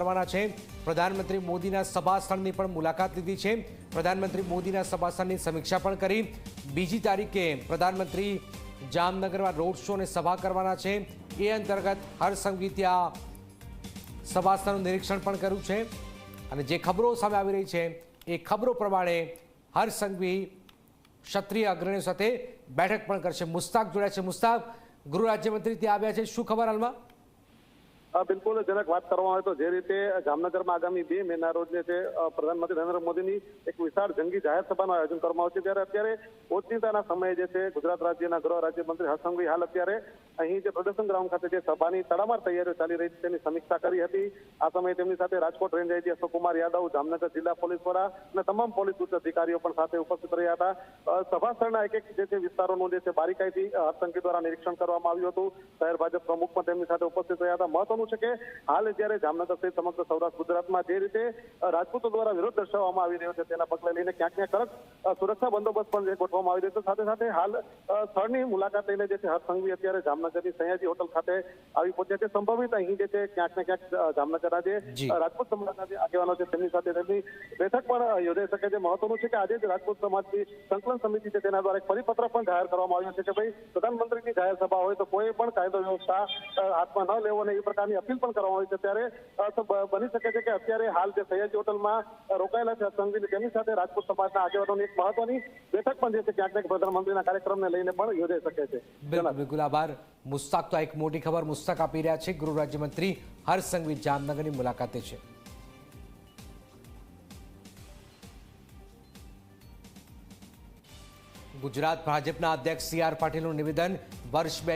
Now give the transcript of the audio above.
કરવાના છે. પ્રધાનમંત્રી મોદીના સભાસ્થળની પણ મુલાકાત લીધી છે. પ્રધાનમંત્રી મોદીના સભાસ્થળની સમીક્ષા પણ કરી. બીજી તારીખે પ્રધાનમંત્રી જામનગરમાં રોડ શો અને સભા કરવાના છે. એ અંતર્ગત હરસંઘી ત્યાં સભાસ્થળનું નિરીક્ષણ પણ કર્યું છે. અને જે ખબરો સામે આવી રહી છે, એ ખબરો પ્રમાણે હરસંઘવી ક્ષત્રિય અગ્રણીઓ સાથે બેઠક પણ કરશે. મુસ્તાક જોડાયા છે. મુસ્તાક, ગૃહ રાજ્યમંત્રી ત્યાં આવ્યા છે. શું ખબર હાલમાં? બિલકુલ જરાક વાત કરવામાં આવે તો જે રીતે જામનગરમાં આગામી બે મેના રોજ જે પ્રધાનમંત્રી નરેન્દ્ર મોદીની એક વિશાળ જંગી જાહેર સભાનું આયોજન કરવામાં આવશે, ત્યારે અત્યારે ઓચિંતાના સમયે જે છે ગુજરાત રાજ્યના ગૃહ રાજ્યમંત્રી હર્ષંઘવી હાલ અત્યારે અહીં જે પ્રદર્શન ગ્રાઉન્ડ ખાતે જે સભાની તડામાર તૈયારીઓ ચાલી રહી છે તેની સમીક્ષા કરી હતી. આ સમયે તેમની સાથે રાજકોટ રેન્જ આઈજી અશોકકુમાર યાદવ જામનગર જિલ્લા પોલીસ વડા અને તમામ પોલીસ ઉચ્ચ અધિકારીઓ પણ સાથે ઉપસ્થિત રહ્યા હતા. સભા સ્થળના એક એક જે છે વિસ્તારોનું જે છે બારીકાઈથી અ, દ્વારા નિરીક્ષણ કરવામાં આવ્યું હતું. શહેર ભાજપ પ્રમુખ પણ તેમની સાથે ઉપસ્થિત રહ્યા હતા. મહત્વનું છે કે હાલ જ્યારે જામનગર સહિત સમગ્ર સૌરાષ્ટ્ર ગુજરાતમાં જે રીતે રાજપૂતો દ્વારા વિરોધ દર્શાવવામાં આવી રહ્યો છે તેના પગલે લઈને ક્યાંક ક્યાંક કડક સુરક્ષા બંદોબસ્ત પણ જે ગોઠવવામાં આવી રહ્યો છે. સાથે સાથે હાલ સ્થળની મુલાકાત લઈને જે છે હર્ષંઘવી અત્યારે જામનગરની સયાજી હોટલ ખાતે આવી પહોંચ્યા છે. સંભવિત અહીં જે છે ક્યાંક ને ક્યાંક જામનગરના જે રાજપૂત સમાજના જે આગેવાનો છે તેમની સાથે તેમની બેઠક પણ યોજાઈ શકે છે. મહત્વનું છે કે આજે જ રાજપૂત સમાજની સંકલન સમિતિ છે તેના દ્વારા એક પરિપત્ર પણ જાહેર કરવામાં આવ્યો છે કે ભાઈ પ્રધાનમંત્રીની જાહેર સભા હોય તો કોઈ પણ કાયદો વ્યવસ્થા હાથમાં ન લેવો અને એ પ્રકારની અપીલ પણ કરવામાં આવી છે. ત્યારે બની શકે છે કે અત્યારે હાલ જે સયાજી હોટલમાં રોકાયેલા છે સંઘવી તેમની સાથે રાજપૂત સમાજના આગેવાનોની એક મહત્વની બેઠક પણ જે છે ક્યાંક પ્રધાનમંત્રીના કાર્યક્રમને લઈને પણ યોજાઈ શકે છે. બિલકુલ. આભાર. મુસ્તાક તો એક મોટી ખબર મુસ્તાક આપી રહ્યા છે. ગૃહ રાજ્યમંત્રી હર્ષસંઘવી જામનગરની મુલાકાતે છે. ગુજરાત ભાજપના અધ્યક્ષ સી આર પાટીલનું નિવેદન વર્ષ બે